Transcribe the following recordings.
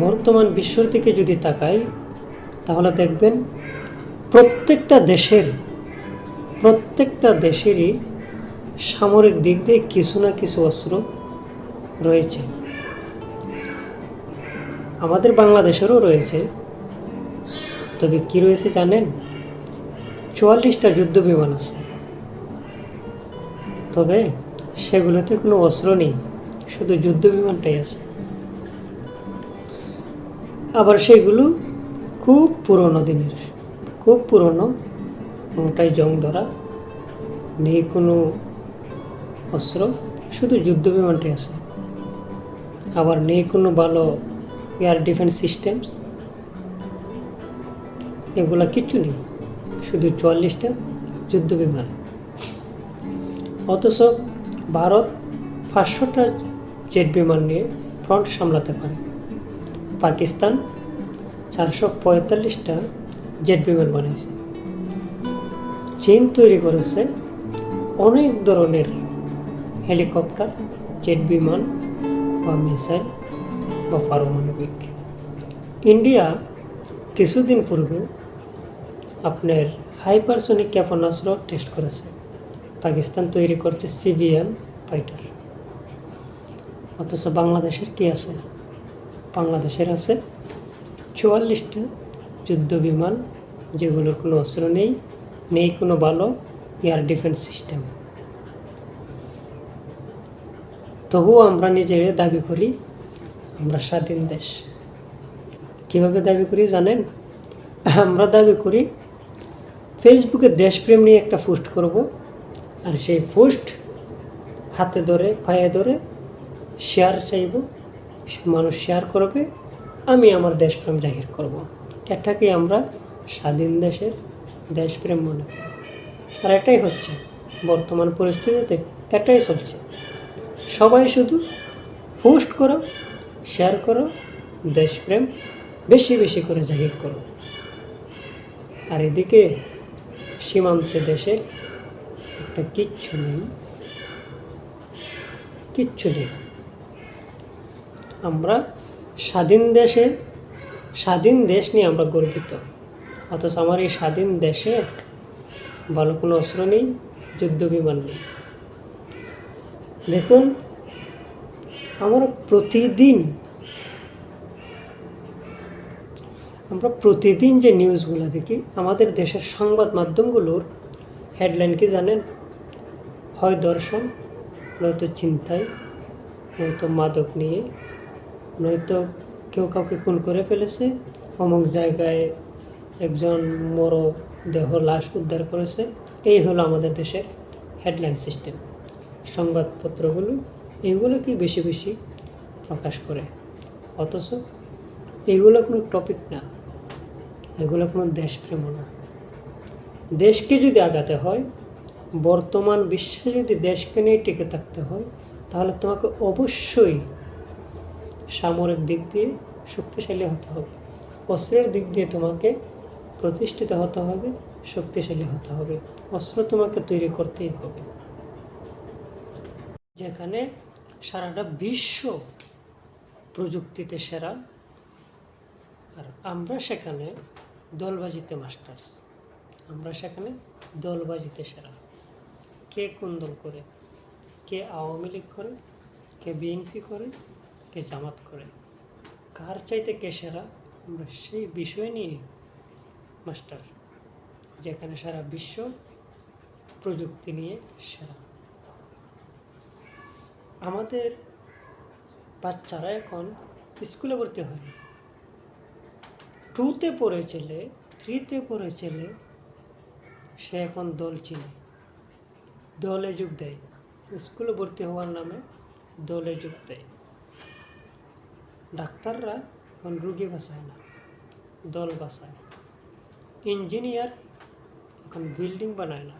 বর্তমান বিশ্বর দিকে যদি তাকাই, তাহলে দেখবেন প্রত্যেকটা দেশের, প্রত্যেকটা দেশেরই সামরিক দিক দিয়ে কিছু না কিছু অস্ত্র রয়েছে। আমাদের বাংলাদেশেরও রয়েছে। তবে কি রয়েছে জানেন? চুয়াল্লিশটা যুদ্ধ বিমান আছে। তবে সেগুলোতে কোনো অস্ত্র নেই। শুধু যুদ্ধ বিমানটাই আছে। আবার সেগুলো খুব পুরনো দিনের, খুব পুরনো, কোনোটাই জং ধরা নেই কোনো অস্ত্র, শুধু যুদ্ধ বিমানটাই আছে। আবার নেই কোনো ভালো এয়ার ডিফেন্স সিস্টেমস এগুলো কিচ্ছু নেই, শুধু চুয়াল্লিশটা যুদ্ধ বিমান। অথচ ভারত পাঁচশোটা জেট বিমান নিয়ে ফ্রন্ট সামলাতে পারে। পাকিস্তান চারশো পঁয়তাল্লিশটা জেট বিমান বানিয়েছে চীন তৈরি করেছে অনেক ধরনের হেলিকপ্টার, জেট বিমান বা মিসাইল বা পারমাণবিক। ইন্ডিয়া কিছুদিন পূর্বে আপনার হাইপারসোনিক ক্ষেপণাস্ত্র টেস্ট করেছে। পাকিস্তান তৈরি করছে সিবিএম ফাইটার। অথচ বাংলাদেশের কি আছে? বাংলাদেশের আছে। চুয়াল্লিশটা যুদ্ধ বিমান যেগুলোর কোনো অস্ত্র নেই নেই কোনো ভালো এয়ার ডিফেন্স সিস্টেম। তবুও আমরা নিজেরা দাবি করি, আমরা স্বাধীন দেশ। কীভাবে দাবি করি জানেন? আমরা দাবি করি ফেসবুকে দেশপ্রেম নিয়ে একটা পোস্ট করব, আর সেই পোস্ট হাতে ধরে, পায়ে ধরে শেয়ার চাইব। মানুষ শেয়ার করবে, আমি আমার দেশপ্রেম জাহির করব। এটাকে আমরা স্বাধীন দেশের দেশপ্রেম মনে করি আর এটাই হচ্ছে বর্তমান পরিস্থিতিতে এটাই চলছে। সবাই শুধু পোস্ট করো শেয়ার করো, দেশপ্রেম বেশি বেশি করে জাহির করো। আর এদিকে সীমান্তে দেশের একটা কিচ্ছু নেই কিচ্ছু নেই। আমরা স্বাধীন দেশে, স্বাধীন দেশ নিয়ে আমরা গর্বিত। অথচ আমার এই স্বাধীন দেশে ভালো কোনো অস্ত্র নেই, যুদ্ধ বিমান নেই। দেখুন, আমরা প্রতিদিন আমরা প্রতিদিন যে নিউজগুলো দেখি, আমাদের দেশের সংবাদ মাধ্যমগুলোর হেডলাইন কি জানেন? হয় দর্শন, নয়তো চিন্তায়, নয়তো মাদক নিয়ে নয়তো কেউ কাউকে খুন করে ফেলেছে। অমুক জায়গায় একজন মর দেহ লাশ উদ্ধার করেছে। এই হলো আমাদের দেশের হেডলাইন সিস্টেম সংবাদপত্রগুলো এইগুলোকেই বেশি বেশি প্রকাশ করে? অথচ এগুলো কোনো টপিক না। এগুলো কোনো দেশপ্রেম না। দেশকে যদি আগাতে হয়, বর্তমান বিশ্বে যদি দেশকে নিয়ে টিকে থাকতে হয়, তাহলে তোমাকে অবশ্যই সামরিক দিক দিয়ে শক্তিশালী হতে হবে। অস্ত্রের দিক দিয়ে তোমাকে প্রতিষ্ঠিত হতে হবে, শক্তিশালী হতে হবে। অস্ত্র তোমাকে তৈরি করতেই হবে। যেখানে সারাটা বিশ্ব প্রযুক্তিতে সেরা, আর আমরা সেখানে দলবাজিতে মাস্টার্স আমরা সেখানে দলবাজিতে সেরা। কে কোন দল করে? কে আওয়ামী লীগ করে? কে বিএনপি করে? কে জামাত করে? কার চাইতে কে সেরা? আমরা সেই বিষয় নিয়ে মাস্টার, যেখানে সারা বিশ্ব প্রযুক্তি নিয়ে সেরা। আমাদের বাচ্চারা এখন স্কুলে ভর্তি হয় না। টুতে পড়ে ছেলে থ্রিতে পড়ে ছেলে, সে এখন দল চিনে। দলে যোগ দেয়। স্কুলে ভর্তি হওয়ার নামে দলে যোগ দেয়। ডাক্তাররা এখন রুগী বাঁচায় না দল বাঁচায় ইঞ্জিনিয়ার এখন বিল্ডিং বানায় না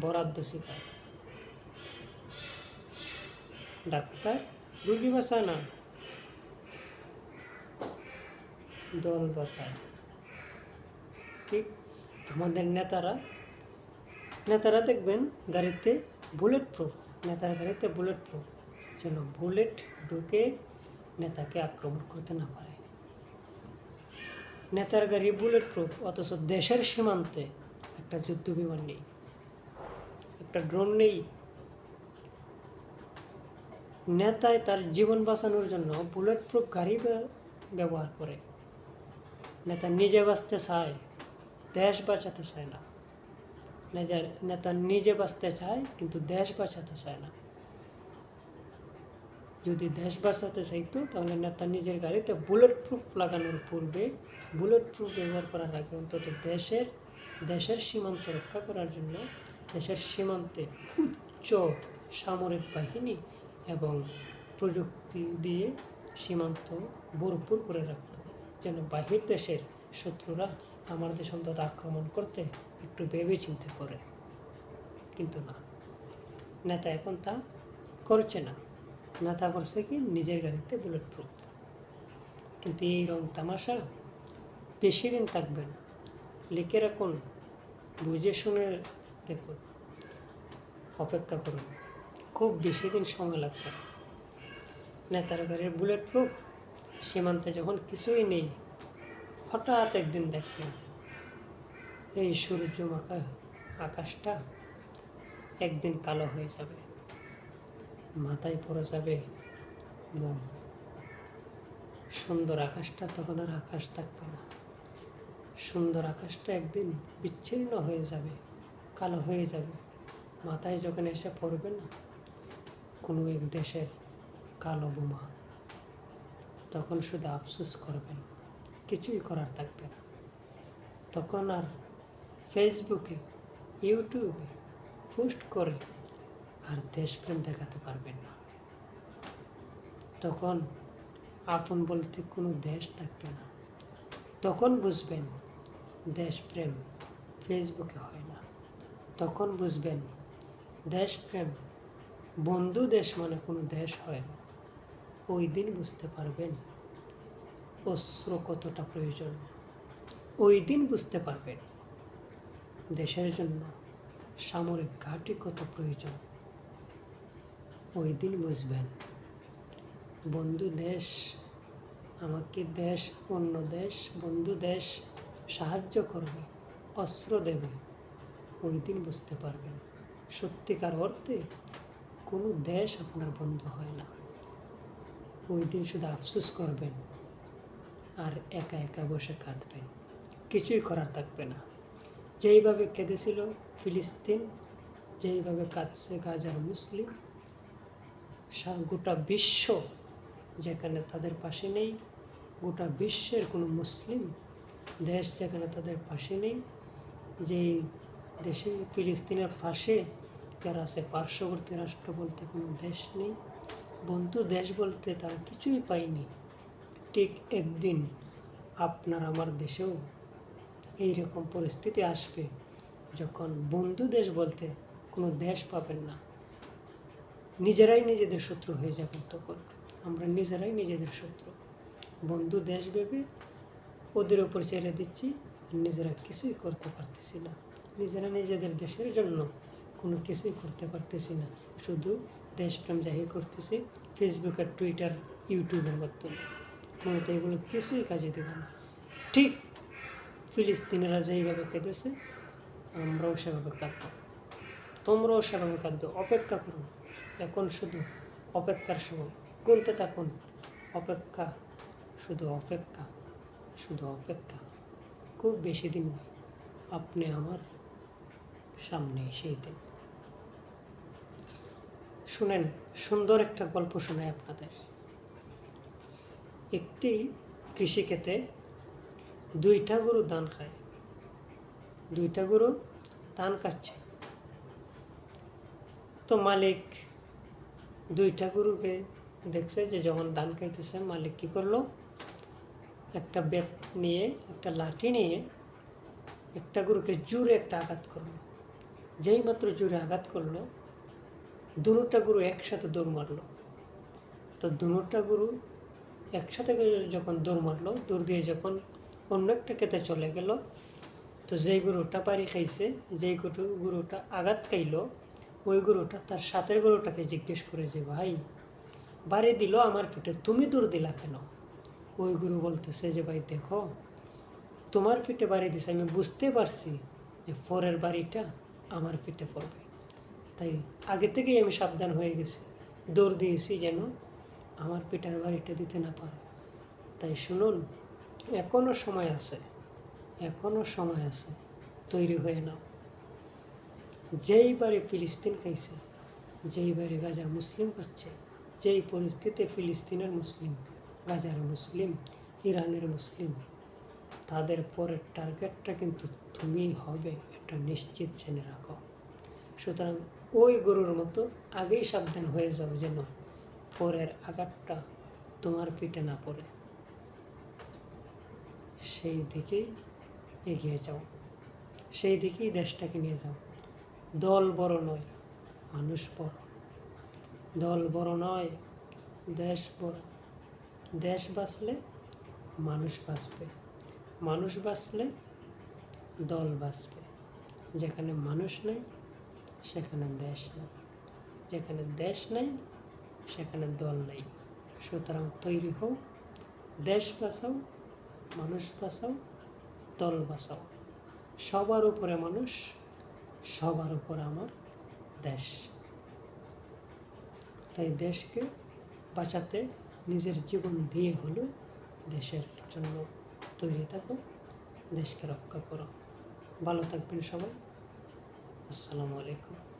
বরাদ্দ শেখায় ডাক্তার রুগী বাঁচায় না দল বাঁচায় ঠিক আমাদের নেতারা নেতারা দেখবেন গাড়িতে বুলেট প্রুফ নেতার গাড়িতে বুলেট প্রুফ যেন বুলেট ঢুকে নেতাকে আক্রমণ করতে না পারে। নেতার গাড়ি বুলেট প্রুফ অথচ দেশের সীমান্তে একটা যুদ্ধ বিমান নেই, একটা ড্রোন নেই। নেতায় তার জীবন বাঁচানোর জন্য বুলেট প্রুফ গাড়ি ব্যবহার করে। নেতা নিজে বাঁচতে চায়, দেশ বাঁচাতে চায় না। নেতা নিজে বাঁচতে চায়, কিন্তু দেশ বাঁচাতে চায় না। যদি দেশ বাঁচাতে চাইতো, তাহলে নেতা নিজের গাড়িতে বুলেট প্রুফ লাগানোর পূর্বে বুলেট প্রুফ ব্যবহার করার আগে অন্তত দেশের দেশের সীমান্ত রক্ষা করার জন্য দেশের সীমান্তে উচ্চ সামরিক বাহিনী এবং প্রযুক্তি দিয়ে সীমান্ত ভরপুর করে রাখত, যেন বাহির দেশের শত্রুরা আমার দেশ অন্তত আক্রমণ করতে একটু ভেবে চিন্তে করে। কিন্তু না, নেতা এখন তা করছে না। নেতা করছে কি? নিজের গাড়িতে বুলেট প্রুফ কিন্তু এই রং তামাশা বেশি দিন থাকবে না। লিখে রাখুন, বুঝে শুনে দেখুন, অপেক্ষা করুন। খুব বেশি দিন সময় লাগবে। নেতার গাড়ির বুলেট প্রুফ সীমান্তে যখন কিছুই নেই, হঠাৎ একদিন দেখবেন এই সূর্য মাখা আকাশটা একদিন কালো হয়ে যাবে। মাথায় পড়ে যাবে এবং সুন্দর আকাশটা তখন আর আকাশ থাকবে না। সুন্দর আকাশটা একদিন বিচ্ছিন্ন হয়ে যাবে, কালো হয়ে যাবে। মাথায় যখন এসে পড়বে না, কোনো এক দেশের কালো বোমা, তখন শুধু আফসোস করবেন, কিছুই করার থাকবে না। তখন আর ফেসবুকে ইউটিউবে পোস্ট করে আর দেশপ্রেম দেখাতে পারবেন না। তখন আপন বলতে কোনো দেশ থাকবে না। তখন বুঝবেন দেশপ্রেম ফেসবুকে হয় না। তখন বুঝবেন দেশপ্রেম বন্ধু দেশ মানে কোনো দেশ হয় না। ওই দিন বুঝতে পারবেন অস্ত্র কতটা প্রয়োজন। ওই দিন বুঝতে পারবেন দেশের জন্য সামরিক ঘাঁটি কত প্রয়োজন। ওই দিন বুঝবেন। বন্ধু দেশ, আমাকে দেশ, অন্য দেশ, বন্ধু দেশ সাহায্য করবে, অস্ত্র দেবে ওই দিন বুঝতে পারবেন। সত্যিকার অর্থে কোনো দেশ আপনার বন্ধু হয় না। ওই দিন শুধু আফসোস করবেন আর একা একা বসে কাঁদবেন। কিছুই করার থাকবে না। যেইভাবে কেঁদেছিল ফিলিস্তিন, যেইভাবে কাঁদছে গাজার মুসলিম গোটা বিশ্ব যেখানে তাদের পাশে নেই, গোটা বিশ্বের কোনো মুসলিম দেশ যেখানে তাদের পাশে নেই, যেই দেশে ফিলিস্তিনের পাশে যারা আছে, পার্শ্ববর্তী রাষ্ট্র বলতে কোনো দেশ নেই। বন্ধু, দেশ বলতে তারা কিছুই পায়নি। ঠিক একদিন আপনার আমার দেশেও এই রকম পরিস্থিতি আসবে যখন বন্ধু দেশ বলতে কোনো দেশ পাবেন না। নিজেরাই নিজেদের শত্রু হয়ে যাবেন তখন। আমরা নিজেরাই নিজেদের শত্রু। বন্ধু দেশ ভেবে ওদের ওপর ছেড়ে দিচ্ছি নিজেরা কিছুই করতে পারতেছি না। নিজেরা নিজেদের দেশের জন্য কোনো কিছুই করতে পারতেছি না। শুধু দেশপ্রেম জাহির করতেছি ফেসবুক আর টুইটার ইউটিউবের মাধ্যমে। মূলত এগুলো কিছুই কাজে দেবে না। ঠিক ফিলিস্তিনিরা যেইভাবে কেঁদেছে, আমরাও সেভাবে কাঁদব। তোমরাও সেভাবে কাঁদবে। অপেক্ষা করুন এখন শুধু অপেক্ষার সময়। গুনতে থাকুন। অপেক্ষা, শুধু অপেক্ষা শুধু অপেক্ষা। খুব বেশি দিন আপনি আমার সামনে সেই দিন। শুনেন, সুন্দর একটা গল্প শোনায় আপনাদের। একটি কৃষিক্ষেতে দুইটা গরু ধান খায়। দুইটা গরু ধান খাচ্ছে তো মালিক দুইটা গরুকে দেখছে যে যখন ধান খাইতেছে, মালিক কী করল? একটা বেত নিয়ে, একটা লাঠি নিয়ে একটা গরুকে জোরে একটা আঘাত করল। যেই মাত্র জোরে আঘাত করল, দুটা গরু একসাথে দৌড় মারলো। তো দুটা গরু একসাথে যখন দৌড় মারলো, দৌড় দিয়ে যখন অন্য একটা খেতে চলে গেল, তো যেই গরুটা বাড়ি খাইছে, যেই গরু, গরুটা আঘাত খাইলো ওই গরুটা, তার সাথের গরুটাকে জিজ্ঞেস করে যে, ভাই, বাড়ি দিল আমার পিঠে তুমি দূর দিলা কেন? ওই গুরু বলতেছে যে, ভাই, দেখো, তোমার পিঠে বাড়ি দিছে, আমি বুঝতে পারছি যে পরের বাড়িটা আমার পিঠে পড়বে। তাই আগে থেকেই আমি সাবধান হয়ে গেছি, দৌড় দিয়েছি যেন আমার পিঠার বাড়িটা দিতে না পারে। তাই শুনুন এখনও সময় আছে এখনও সময় আছে, তৈরি হয়ে নাও। যেই বারে ফিলিস্তিন খাইছে, যেই বারে গাজার মুসলিম খাচ্ছে, যেই পরিস্থিতিতে ফিলিস্তিনের মুসলিম, গাজার মুসলিম, ইরানের মুসলিম, তাদের পরের টার্গেটটা কিন্তু তুমি হবে, এটা নিশ্চিত জেনে রাখো। সুতরাং ওই গরুর মতো আগেই সাবধান হয়ে যাও যেন পরের আঘাতটা তোমার পিঠে না পড়ে। সেই দিকেই এগিয়ে যাও। সেই দিকেই দেশটাকে নিয়ে যাও। দল বড় নয়, মানুষ বড়। দল বড় নয়, দেশ বড়। দেশ বাঁচলে মানুষ বাঁচবে। মানুষ বাঁচলে দল বাঁচবে। যেখানে মানুষ নেই, সেখানে দেশ নেই। যেখানে দেশ নেই, সেখানে দল নেই। সুতরাং তৈরি হও, দেশ বাঁচাও, মানুষ বাঁচাও, দল বাঁচাও। সবার উপরে মানুষ সবার উপর আমার দেশ। তাই দেশকে বাঁচাতে নিজের জীবন দিয়ে হলেও দেশের জন্য তৈরি থাকো, দেশকে রক্ষা করো। ভালো থাকবেন সবাই। আসসালামু আলাইকুম।